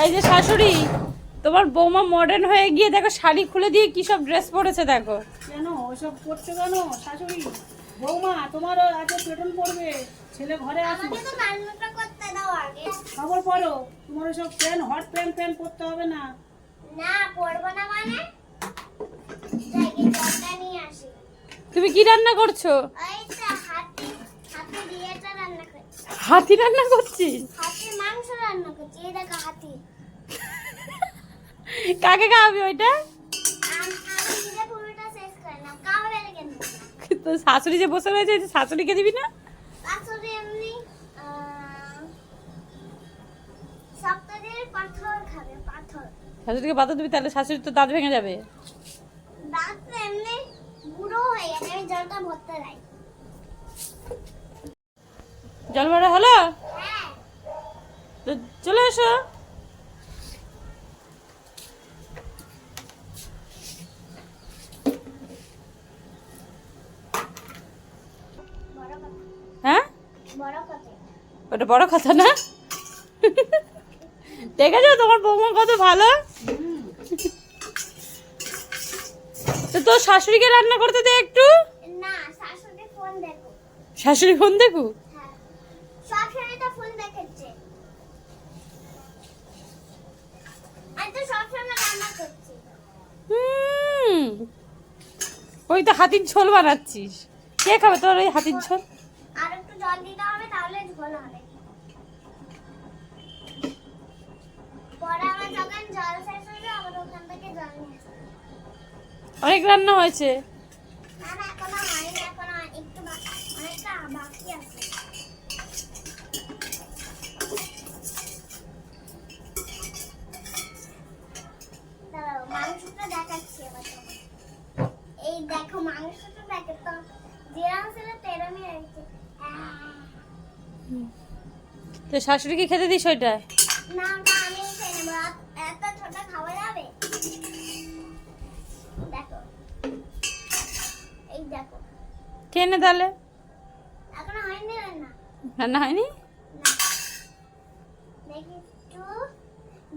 এই যে শাশুড়ি তোমার বৌমা মডার্ন হয়ে গিয়ে দেখো শাড়ি খুলে দিয়ে কি সব ড্রেস পরেছে দেখো। কেন? ওসব করছ কেন? শাশুড়ি বৌমা তোমারও আজকে পেটন পড়বে ছেলে ঘরে আসবে। আমাকে তো রান্নাটা করতে দাও আগে। খবর পড়ো তোমার ওসব প্যান হট প্যান প্যান পরতে হবে না। না পড়ব না মানে? তুমি কি রান্না করছ? হাতি হাতি দিয়ে এটা রান্না করছি হাতি রান্না করছিস হাতির মাংস রান্না করছি এই দেখো হাতি কাকে খাওয়াবি ওইটা তো শাশুড়ি যে বসে রয়েছে শাশুড়িকে দিবি না? আসলে এমনি সপ্তাহের পাথর খাবে পাথর। শাশুড়িকে পাতা দিবি তাহলে শাশুড়ি তো দাঁত ভেঙে যাবে। দাঁত এমনি বুড়ো হয়ে গেছে আমি জলটা ভরতে যাই। জল ভরা হলো? তো চলে এসো। হ্যাঁ? ওটা বড় কথা না? দেখেছ তোমার বৌমা কত ভালো? তো তোর শাশুড়িকে রান্না করতে দে একটু। শাশুড়ি ফোন দেখো শাশুড়ি ফোন দেখু হ্যাঁ সব সময় তো ফোন দেখাচ্ছে আমি তো সব সময় রান্না করছি হুম। ওই তো হাতির ঝোল বানাচ্ছিস। কে খাবে তোর ওই হাতির ঝোল? আর একটু জল দিতে হবে তাহলে ঝোল হবে। পরে আমার যখন জল শেষ হবে আবার ওখান থেকে জল নিয়ে অনেক রান্না হয়েছে। না না এখনও হয়নি এখনও একটু অনেকটা বাকি। দেখো তো শাশুড়িকে খেতে দিস ওইটা? না ওটা আমি খেয়ে নেব এত ছোট খাওয়া যাবে দেখো এই দেখো খেয়ে নে তাহলে। এখনও হয়নি রান্না রান্না হয়নি? দেখি একটু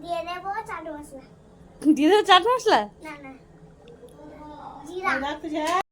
দিয়ে দেবো চাট মশলা। দিয়ে দেবো চাট মশলা? না না। জিরা